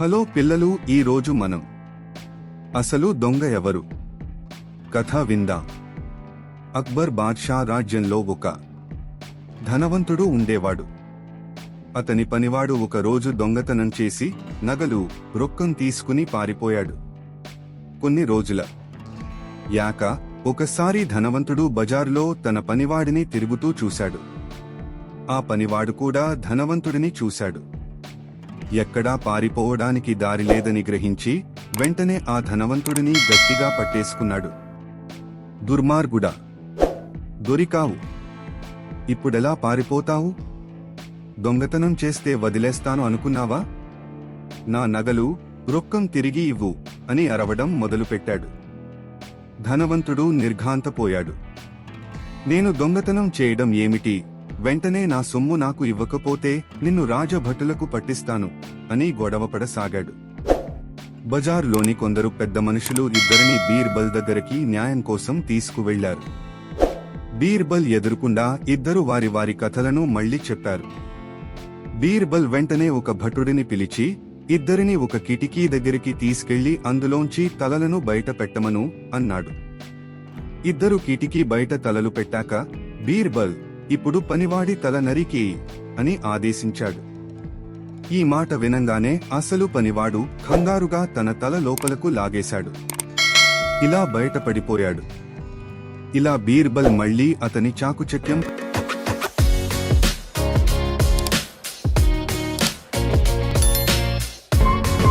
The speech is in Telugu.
హలో పిల్లలు ఈ రోజు మనం. అసలు దొంగ ఎవరు? కథ విందా? అక్బర్ బాద్షా రాజ్యంలో ఒక ధనవంతుడు ఉండేవాడు. అతని పనివాడు ఒక రోజు దొంగతనం చేసి నగలు రొక్కం తీసుకుని పారిపోయాడు. కొన్ని రోజుల యాక ఒకసారి ధనవంతుడు బజారులో తన పనివాడిని తిరుగుతూ చూశాడు. ఆ పనివాడు కూడా ధనవంతుడిని చూశాడు. ఎక్కడా పారిపోవడానికి దారి లేదని గ్రహించి వెంటనే ఆ ధనవంతుడిని గట్టిగా పట్టేసుకున్నాడు. దుర్మార్గుడా! దొరికావు. ఇప్పుడెలా పారిపోతావు? దొంగతనం చేస్తే వదిలేస్తాను అనుకున్నావా? నా నగలు రొక్కం తిరిగి ఇవ్వు అని అరవడం మొదలుపెట్టాడు. ధనవంతుడు నిర్ఘాంతపోయాడు. నేను దొంగతనం చేయడం ఏమిటి? వెంటనే నా సొమ్ము నాకు ఇవ్వకపోతే నిన్ను రాజభటులకు పట్టిస్తాను అని గొడవపడసాగాడు. బజార్లోని కొందరు పెద్ద మనుషులు ఇద్దరిని బీర్బల్ దగ్గరికి న్యాయం కోసం తీసుకువెళ్ళారు. బీర్బల్ ఎదురుకుండా ఇద్దరు వారి వారి కథలను మళ్ళీ చెప్పారు. బీర్బల్ వెంటనే ఒక భటుడిని పిలిచి ఇద్దరిని ఒక కిటికీ దగ్గరికి తీసుకెళ్ళి అందులోంచి తలలను బయట పెట్టమను అన్నాడు. ఇద్దరు కిటికీ బయట తలలు పెట్టాక బీర్బల్ ఇప్పుడు పనివాడి తల నరికి అని ఆదేశించాడు. ఈ మాట వినంగానే అసలు పనివాడు కంగారుగా తన తల లోపలకు లాగేశాడు. ఇలా బయటపడిపోయాడు. ఇలా బీర్బల్ మళ్ళీ అతని చాకుచక్యం